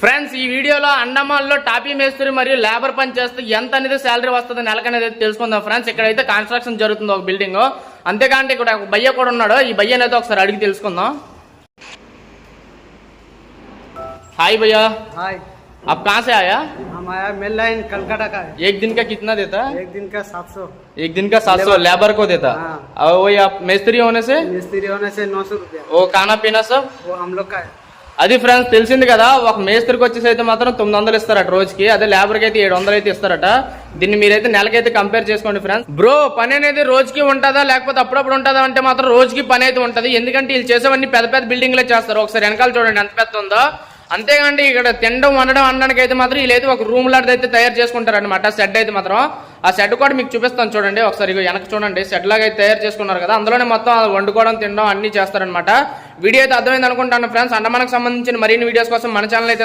Friends ఈ వీడియోలో అండమాన్లో టాపీ మేస్త్రి మరియు లేబర్ పని చేస్తే ఎంత అనేది శాలరీ వస్తుంది నెలకనేది తెలుసుకుందాం ఫ్రెండ్స్. ఇక్కడైతే కన్స్ట్రక్షన్ జరుగుతుంది ఒక బిల్డింగ్ అంతేకాంటే ఇక్కడ ఒక భయ్య కూడా ఉన్నాడు. ఈ భయ్య అనేది ఒకసారి అడిగి తెలుసుకుందాం. హాయ్ భయ్యా. హాయ్ అప్ కా ఆయా आया? हम మేస్త్రి मेला इन कलकत्ता का एक दिन का कितना అది ఫ్రెండ్స్ తెలిసింది కదా ఒక మేస్త్రికి వచ్చేసి అయితే మాత్రం తొమ్మిది వందలు ఇస్తారట రోజుకి అదే లేబర్కి అయితే ఏడు వందలు అయితే ఇస్తారట. దీన్ని మీరైతే నెలకైతే కంపేర్ చేసుకోండి ఫ్రెండ్స్. బ్రో పని అనేది రోజుకి ఉంటుందా లేకపోతే అప్పుడప్పుడు ఉంటుందా అంటే మాత్రం రోజుకి పని అయితే ఉంటది. ఎందుకంటే వీళ్ళు చేసేవన్నీ పెద్ద పెద్ద బిల్డింగ్లే చేస్తారు. ఒకసారి వెనకాల చూడండి ఎంత పెద్ద ఉందో. అంతేగాండి ఇక్కడ తినడం వండడం అనడానికి అయితే మాత్రం వీళ్ళైతే ఒక రూమ్ లాంటిది అయితే తయారు చేసుకుంటారు అనమాట షెడ్ అయితే మాత్రం. ఆ షెడ్ కూడా మీకు చూపిస్తాను చూడండి. ఒకసారి వెనక చూడండి. షెడ్ లాగా అయితే తయారు చేసుకున్నారు కదా. అందులోనే మొత్తం వండుకోవడం తినడం అన్ని చేస్తారనమాట వీడియో అయితే అర్థమైంది అనుకుంటాను ఫ్రెండ్స్. అండమానికి సంబంధించిన మరిన్ని వీడియోస్ కోసం మన ఛానల్ అయితే